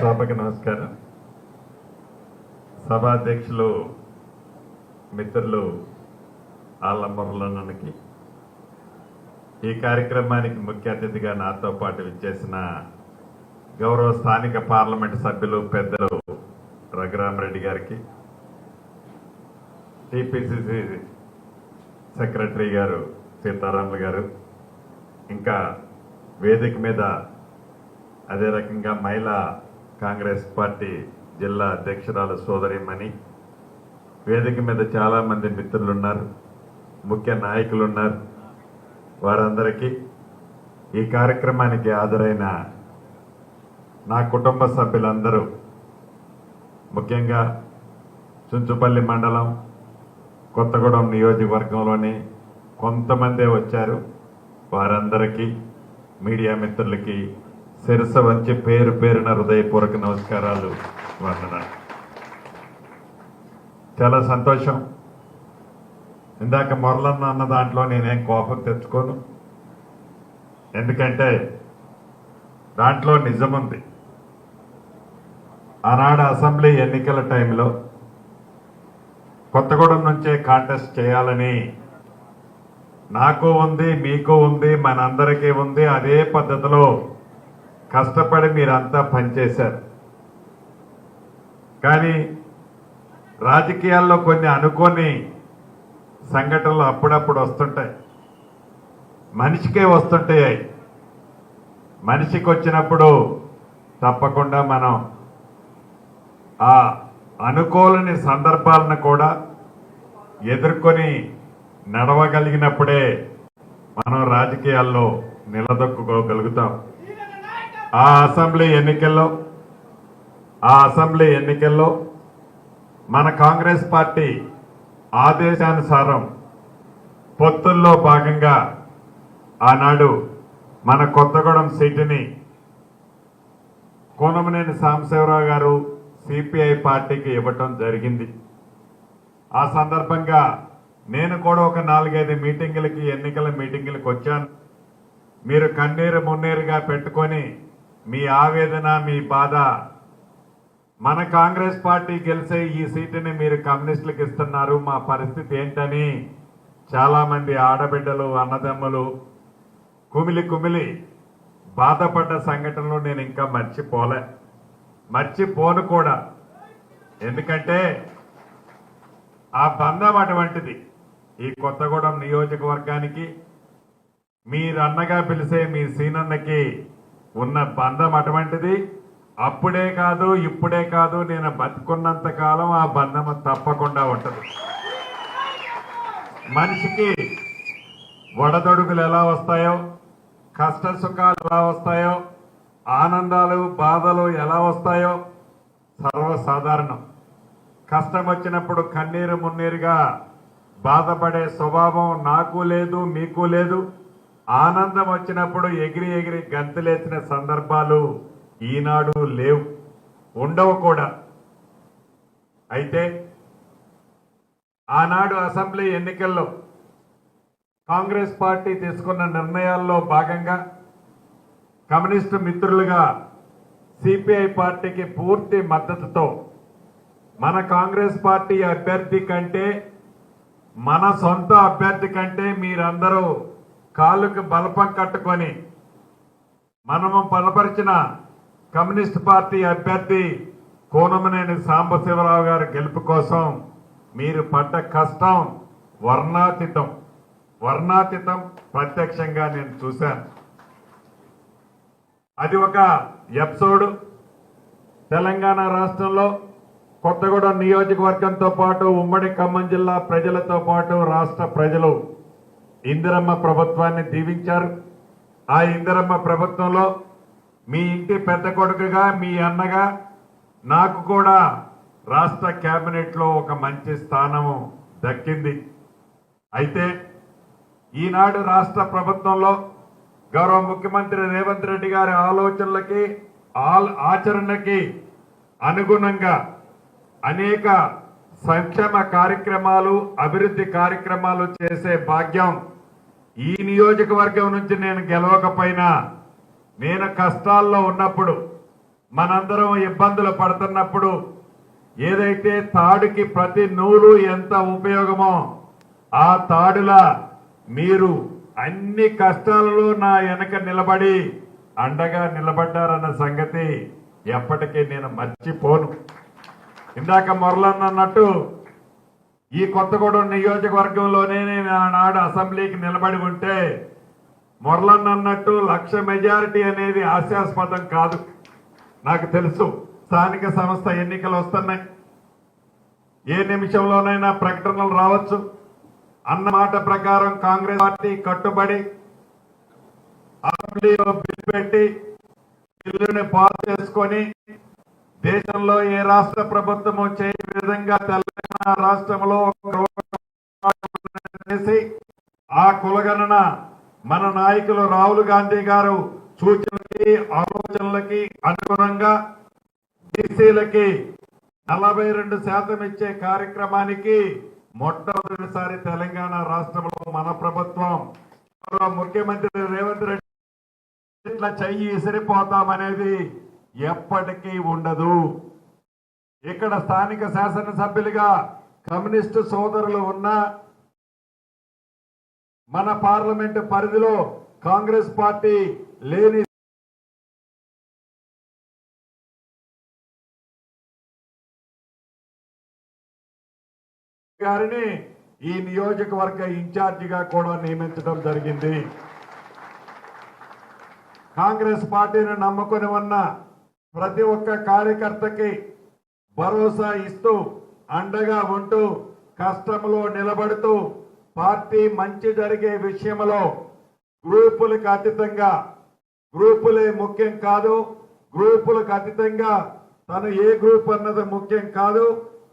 సభకి నమస్కారం. సభాధ్యక్షులు మిత్రులు ఆలమ్మరులన్నకి ఈ కార్యక్రమానికి ముఖ్య అతిథిగా నాతో పాటు విచ్చేసిన గౌరవ స్థానిక పార్లమెంట్ సభ్యులు పెద్దలు రఘురామరెడ్డి గారికి టిపిసిసి సెక్రటరీ గారు సీతారాములు గారు ఇంకా వేదిక మీద అదే రకంగా మహిళా కాంగ్రెస్ పార్టీ జిల్లా అధ్యక్షురాలు సోదరిమణి వేదిక మీద చాలామంది మిత్రులున్నారు ముఖ్య నాయకులు ఉన్నారు వారందరికీ ఈ కార్యక్రమానికి హాజరైన నా కుటుంబ సభ్యులందరూ ముఖ్యంగా చుంచుపల్లి మండలం కొత్తగూడెం నియోజకవర్గంలోని కొంతమందే వచ్చారు. వారందరికీ మీడియా మిత్రులకి శిరస వంచి పేరు పేరున హృదయపూర్వక నమస్కారాలు వందన చాలా సంతోషం. ఇందాక మొరలన్న అన్న దాంట్లో నేనేం కోపం తెచ్చుకోను. ఎందుకంటే దాంట్లో నిజముంది. ఆనాడు అసెంబ్లీ ఎన్నికల టైంలో కొత్తగూడెం నుంచే కాంటెస్ట్ చేయాలని నాకు ఉంది మీకు ఉంది మనందరికీ ఉంది అదే పద్ధతిలో కష్టపడి మీరంతా పనిచేశారు. కానీ రాజకీయాల్లో కొన్ని అనుకోని సంఘటనలు అప్పుడప్పుడు వస్తుంటాయి. మనిషికే వస్తుంటాయి మనిషికి వచ్చినప్పుడు తప్పకుండా మనం ఆ అనుకోలని సందర్భాలను కూడా ఎదుర్కొని నడవగలిగినప్పుడే మనం రాజకీయాల్లో నిలదొక్కుకోగలుగుతాం. ఆ అసెంబ్లీ ఎన్నికల్లో ఆ అసెంబ్లీ ఎన్నికల్లో మన కాంగ్రెస్ పార్టీ ఆదేశానుసారం పొత్తుల్లో భాగంగా ఆనాడు మన కొత్తగూడెం సీటుని కోనమనేని సాంబశివరావు గారు సిపిఐ పార్టీకి ఇవ్వటం జరిగింది. ఆ సందర్భంగా నేను కూడా ఒక నాలుగైదు మీటింగులకి ఎన్నికల మీటింగులకు వచ్చాను మీరు కన్నీరు మున్నీరుగా పెట్టుకొని మీ ఆవేదన మీ బాధ మన కాంగ్రెస్ పార్టీ గెలిచే ఈ సీటుని మీరు కమ్యూనిస్టులకు ఇస్తున్నారు. మా పరిస్థితి ఏంటని చాలామంది ఆడబిడ్డలు అన్నదమ్ములు కుమిలి కుమిలి బాధపడ్డ సంఘటనలు నేను ఇంకా మర్చిపోలే. మర్చిపోను కూడా. ఎందుకంటే ఆ బంధం అటువంటిది. ఈ కొత్తగూడెం నియోజకవర్గానికి మీరన్నగా పిలిచే మీ సీనన్నకి ఉన్న బంధం అటువంటిది. అప్పుడే కాదు ఇప్పుడే కాదు నేను బతుకున్నంత కాలం ఆ బంధం తప్పకుండా ఉంటుంది. మనిషికి వడదొడుగులు ఎలా వస్తాయో కష్ట సుఖాలు ఎలా వస్తాయో ఆనందాలు బాధలు ఎలా వస్తాయో సర్వసాధారణం. కష్టం వచ్చినప్పుడు కన్నీరు మున్నీరుగా బాధపడే స్వభావం నాకు లేదు మీకు లేదు. ఆనందం వచ్చినప్పుడు ఎగిరి ఎగిరి గంతులేసిన సందర్భాలు ఈనాడు లేవు ఉండవు కూడా. అయితే ఆనాడు అసెంబ్లీ ఎన్నికల్లో కాంగ్రెస్ పార్టీ తీసుకున్న నిర్ణయాల్లో భాగంగా కమ్యూనిస్టు మిత్రులుగా సిపిఐ పార్టీకి పూర్తి మద్దతుతో మన కాంగ్రెస్ పార్టీ అభ్యర్థి కంటే మన సొంత అభ్యర్థి కంటే మీరందరూ కాళ్ళకు బలపం కట్టుకొని మనము బలపరిచిన కమ్యూనిస్ట్ పార్టీ అభ్యర్థి కోనమనేని సాంబశివరావు గారి గెలుపు కోసం మీరు పడ్డ కష్టం వర్ణాతీతం. వర్ణాతీతం ప్రత్యక్షంగా నేను చూశాను. అది ఒక ఎపిసోడ్. తెలంగాణ రాష్ట్రంలో కొత్తగూడెం నియోజకవర్గంతో పాటు ఉమ్మడి ఖమ్మం జిల్లా ప్రజలతో పాటు రాష్ట్ర ప్రజలు ఇందిరమ్మ ప్రభుత్వాన్ని దీవించారు. ఆ ఇందిరమ్మ ప్రభుత్వంలో మీ ఇంటి పెద్ద కొడుకుగా మీ అన్నగా నాకు కూడా రాష్ట్ర క్యాబినెట్లో ఒక మంచి స్థానము దక్కింది. అయితే ఈనాడు రాష్ట్ర ప్రభుత్వంలో గౌరవ ముఖ్యమంత్రి రేవంత్ రెడ్డి గారి ఆలోచనలకి ఆల్ ఆచరణకి అనుగుణంగా అనేక సంక్షేమ కార్యక్రమాలు అభివృద్ధి కార్యక్రమాలు చేసే భాగ్యం ఈ నియోజకవర్గం నుంచి నేను గెలవకపోయినా నేను కష్టాల్లో ఉన్నప్పుడు మనందరం ఇబ్బందులు పడుతున్నప్పుడు ఏదైతే తాడుకి ప్రతి నూలు ఎంత ఉపయోగమో ఆ తాడులా మీరు అన్ని కష్టాలలో నా వెనక నిలబడి అండగా నిలబడ్డారన్న సంగతి ఎప్పటికీ నేను మర్చిపోను. ఇందాక మొరలన్న అన్నట్టు ఈ కొత్తగూడెం నియోజకవర్గంలోనే నేను ఆనాడు అసెంబ్లీకి నిలబడి ఉంటే మొరలన్న అన్నట్టు లక్ష మెజారిటీ అనేది హాస్యాస్పదం కాదు. నాకు తెలుసు. స్థానిక సంస్థ ఎన్నికలు వస్తున్నాయి. ఏ నిమిషంలోనైనా ప్రకటనలు రావచ్చు. అన్న మాట ప్రకారం కాంగ్రెస్ పార్టీ కట్టుబడి అసెంబ్లీలో బిల్ పెట్టి బిల్లుని పాస్ చేసుకొని దేశంలో ఏ రాష్ట్ర ప్రభుత్వము చేయని విధంగా తెలంగాణ రాష్ట్రంలో చేసి ఆ కులగణన మన నాయకులు రాహుల్ గాంధీ గారు సూచనలకి ఆలోచనలకి అనుగుణంగా బీసీలకి నలభై రెండు శాతం ఇచ్చే కార్యక్రమానికి మొట్టమొదటిసారి తెలంగాణ రాష్ట్రంలో మన ప్రభుత్వం. ముఖ్యమంత్రి రేవంత్ రెడ్డి ఇట్లా చెయ్యి ఇసిరిపోతామనేది ఎప్పటికీ ఉండదు. ఇక్కడ స్థానిక శాసనసభ్యులుగా కమ్యూనిస్టు సోదరులు ఉన్న మన పార్లమెంటు పరిధిలో కాంగ్రెస్ పార్టీ లేని గారిని ఈ నియోజకవర్గ ఇన్ఛార్జిగా కూడా నియమించడం జరిగింది. కాంగ్రెస్ పార్టీని నమ్ముకొని ఉన్న ప్రతి ఒక్క కార్యకర్తకి భరోసా ఇస్తూ అండగా ఉంటూ కష్టంలో నిలబడుతూ పార్టీ మంచి జరిగే విషయంలో గ్రూపులకు అతీతంగా గ్రూపులే ముఖ్యం కాదు గ్రూపులకు అతీతంగా తను ఏ గ్రూప్ అన్నది ముఖ్యం కాదు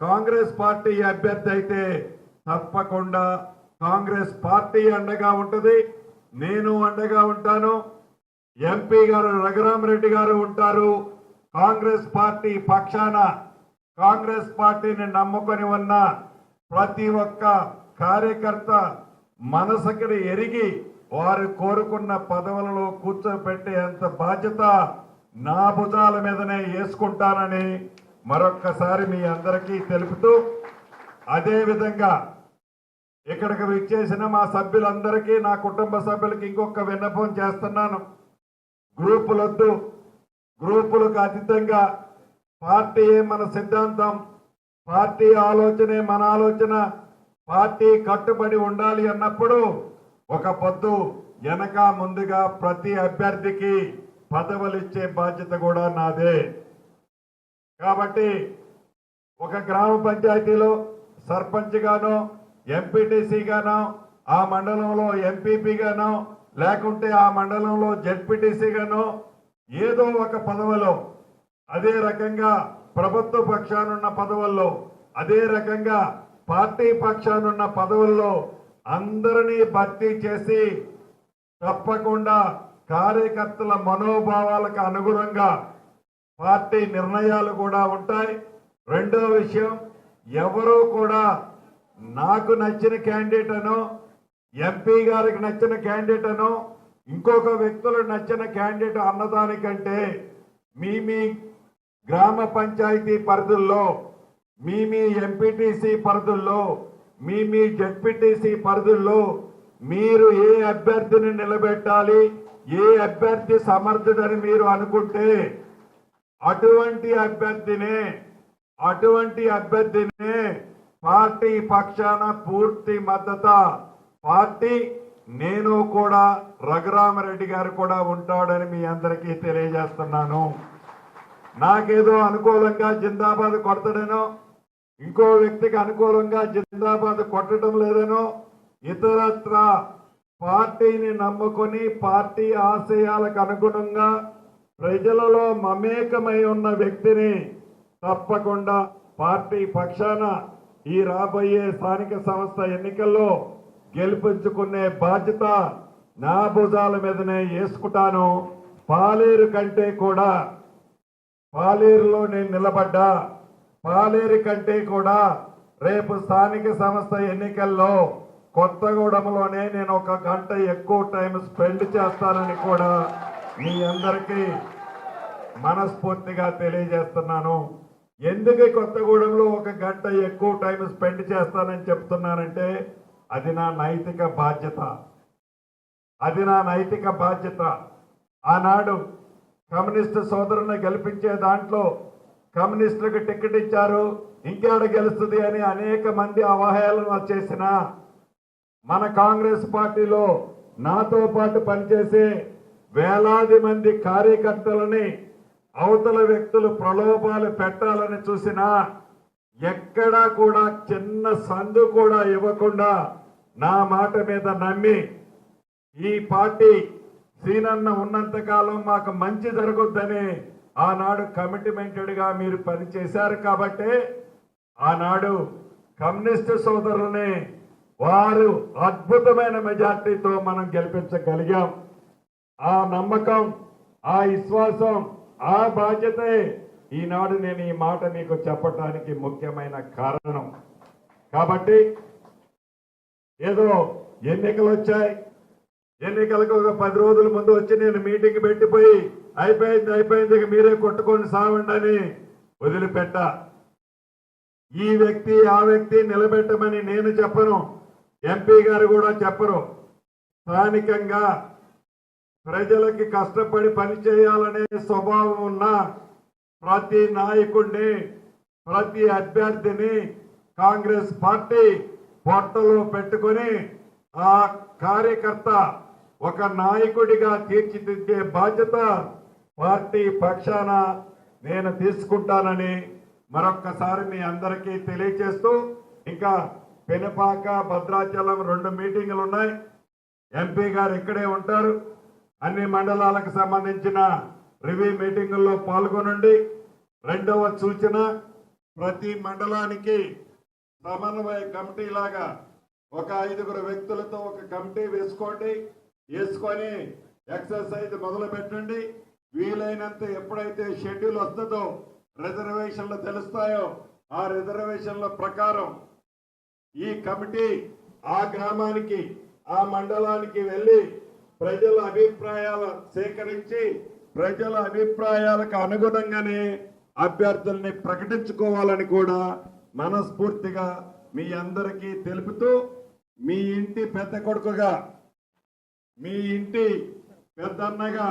కాంగ్రెస్ పార్టీ అభ్యర్థి అయితే తప్పకుండా కాంగ్రెస్ పార్టీ అండగా ఉంటుంది. నేను అండగా ఉంటాను. ఎంపీ గారు రఘురామరెడ్డి గారు ఉంటారు. కాంగ్రెస్ పార్టీ పక్షాన కాంగ్రెస్ పార్టీని నమ్ముకొని ఉన్న ప్రతి ఒక్క కార్యకర్త మనసుకి ఎరిగి వారు కోరుకున్న పదవులలో కూర్చోబెట్టేంత బాధ్యత నా భుజాల మీదనే వేసుకుంటానని మరొక్కసారి మీ అందరికీ తెలుపుతూ అదేవిధంగా ఇక్కడికి విచ్చేసిన మా సభ్యులందరికీ నా కుటుంబ సభ్యులకి ఇంకొక విన్నపం చేస్తున్నాను. గ్రూపులొద్దు. గ్రూపులకు అతీతంగా పార్టీయే మన సిద్ధాంతం పార్టీ ఆలోచనే మన ఆలోచన పార్టీ కట్టుబడి ఉండాలి అన్నప్పుడు ఒక పొద్దు వెనక ముందుగా ప్రతి అభ్యర్థికి పదవులు ఇచ్చే బాధ్యత కూడా నాదే. కాబట్టి ఒక గ్రామ పంచాయతీలో సర్పంచ్ గానో ఎంపీటీసీ గాను ఆ మండలంలో ఎంపీపీగానో లేకుంటే ఆ మండలంలో జెడ్పీటీసీ గానో ఏదో ఒక పదవిలో అదే రకంగా ప్రభుత్వ పక్షానున్న పదవుల్లో అదే రకంగా పార్టీ పక్షానున్న పదవుల్లో అందరినీ భర్తీ చేసి తప్పకుండా కార్యకర్తల మనోభావాలకు అనుగుణంగా పార్టీ నిర్ణయాలు కూడా ఉంటాయి. రెండో విషయం ఎవరూ కూడా నాకు నచ్చిన క్యాండిడేట్ అనో ఎంపీ గారికి నచ్చిన క్యాండిడేట్ అనో ఇంకొక వ్యక్తులు నచ్చిన క్యాండిడేట్ అన్నదానికంటే మీ మీ గ్రామ పంచాయతీ పరిధుల్లో మీ మీ ఎంపీటీసీ పరిధుల్లో మీ మీ జడ్పీటీసీ పరిధుల్లో మీరు ఏ అభ్యర్థిని నిలబెట్టాలి ఏ అభ్యర్థి సమర్థుడని మీరు అనుకుంటే అటువంటి అభ్యర్థినే అటువంటి అభ్యర్థినే పార్టీ పక్షాన పూర్తి మద్దత పార్టీ నేను కూడా రఘురామరెడ్డి గారు కూడా ఉంటాడని మీ అందరికీ తెలియజేస్తున్నాను. నాకేదో అనుకూలంగా జిందాబాద్ కొడతాడనో ఇంకో వ్యక్తికి అనుకూలంగా జిందాబాద్ కొట్టడం లేదనో ఇతరత్ర పార్టీని నమ్ముకొని పార్టీ ఆశయాలకు అనుగుణంగా ప్రజలలో మమేకమై ఉన్న వ్యక్తిని తప్పకుండా పార్టీ పక్షాన ఈ రాబోయే స్థానిక సంస్థ ఎన్నికల్లో గెలిపించుకునే బాధ్యత నా భుజాల మీదనే వేసుకుంటాను. పాలేరు కంటే కూడా పాలేరులో నేను నిలబడ్డా. పాలేరు కంటే కూడా రేపు స్థానిక సంస్థ ఎన్నికల్లో కొత్తగూడెంలోనే నేను ఒక గంట ఎక్కువ టైం స్పెండ్ చేస్తానని కూడా మీ అందరికీ మనస్ఫూర్తిగా తెలియజేస్తున్నాను. ఎందుకు కొత్తగూడెంలో ఒక గంట ఎక్కువ టైం స్పెండ్ చేస్తానని చెప్తున్నానంటే అది నా నైతిక బాధ్యత. అది నా నైతిక బాధ్యత. ఆనాడు కమ్యూనిస్టు సోదరుని గెలిపించే దాంట్లో కమ్యూనిస్టులకు టికెట్ ఇచ్చారు. ఇంకేడ గెలుస్తుంది అని అనేక మంది అవహేళన చేసిన మన కాంగ్రెస్ పార్టీలో నాతో పాటు పనిచేసే వేలాది మంది కార్యకర్తలని అవతల వ్యక్తులు ప్రలోభాలు పెట్టాలని చూసినా ఎక్కడా కూడా చిన్న సందు కూడా ఇవ్వకుండా నా మాట మీద నమ్మి ఈ పార్టీ సీనన్న ఉన్నంత కాలం మాకు మంచి జరుగుద్దని ఆనాడు కమిట్మెంటెడ్గా మీరు పనిచేశారు కాబట్టి ఆనాడు కమ్యూనిస్టు సోదరుల్ని వారు అద్భుతమైన మెజార్టీతో మనం గెలిపించగలిగాం. ఆ నమ్మకం ఆ విశ్వాసం ఆ బాధ్యతే ఈనాడు నేను ఈ మాట మీకు చెప్పటానికి ముఖ్యమైన కారణం. కాబట్టి ఏదో ఎన్నికలు వచ్చాయి. ఎన్నికలకు ఒక పది రోజుల ముందు వచ్చి నేను మీటింగ్ పెట్టిపోయి అయిపోయింది అయిపోయింది ఇక మీరే కొట్టుకొని సావండి అని వదిలిపెట్ట. ఈ వ్యక్తి ఆ వ్యక్తి నిలబెట్టమని నేను చెప్పను. ఎంపీ గారు కూడా చెప్పరు. స్థానికంగా ప్రజలకి కష్టపడి పని చేయాలనే స్వభావం ఉన్న ప్రతి నాయకుడిని ప్రతి అభ్యర్థిని కాంగ్రెస్ పార్టీ పొట్టలో పెట్టుకొని ఆ కార్యకర్త ఒక నాయకుడిగా తీర్చిదిద్దే బాధ్యత పార్టీ పక్షాన నేను తీసుకుంటానని మరొక్కసారి మీ అందరికీ తెలియజేస్తూ ఇంకా పెనపాక భద్రాచలం రెండు మీటింగులు ఉన్నాయి. ఎంపీ గారు ఇక్కడే ఉంటారు. అన్ని మండలాలకు సంబంధించిన రివ్యూ మీటింగుల్లో పాల్గొనండి. రెండవ సూచన ప్రతి మండలానికి సమన్వయ కమిటీ లాగా ఒక ఐదుగురు వ్యక్తులతో ఒక కమిటీ వేసుకోండి వేసుకొని ఎక్సర్సైజ్ మొదలు పెట్టండి వీలైనంత ఎప్పుడైతే షెడ్యూల్ వస్తుందో రిజర్వేషన్లు తెలుస్తాయో ఆ రిజర్వేషన్ల ప్రకారం ఈ కమిటీ ఆ గ్రామానికి ఆ మండలానికి వెళ్ళి ప్రజల అభిప్రాయాలు సేకరించి ప్రజల అభిప్రాయాలకు అనుగుణంగానే అభ్యర్థుల్ని ప్రకటించుకోవాలని కూడా మనస్ఫూర్తిగా మీ అందరికీ తెలుపుతూ మీ ఇంటి పెద్ద కొడుకుగా మీ ఇంటి పెద్దన్నగా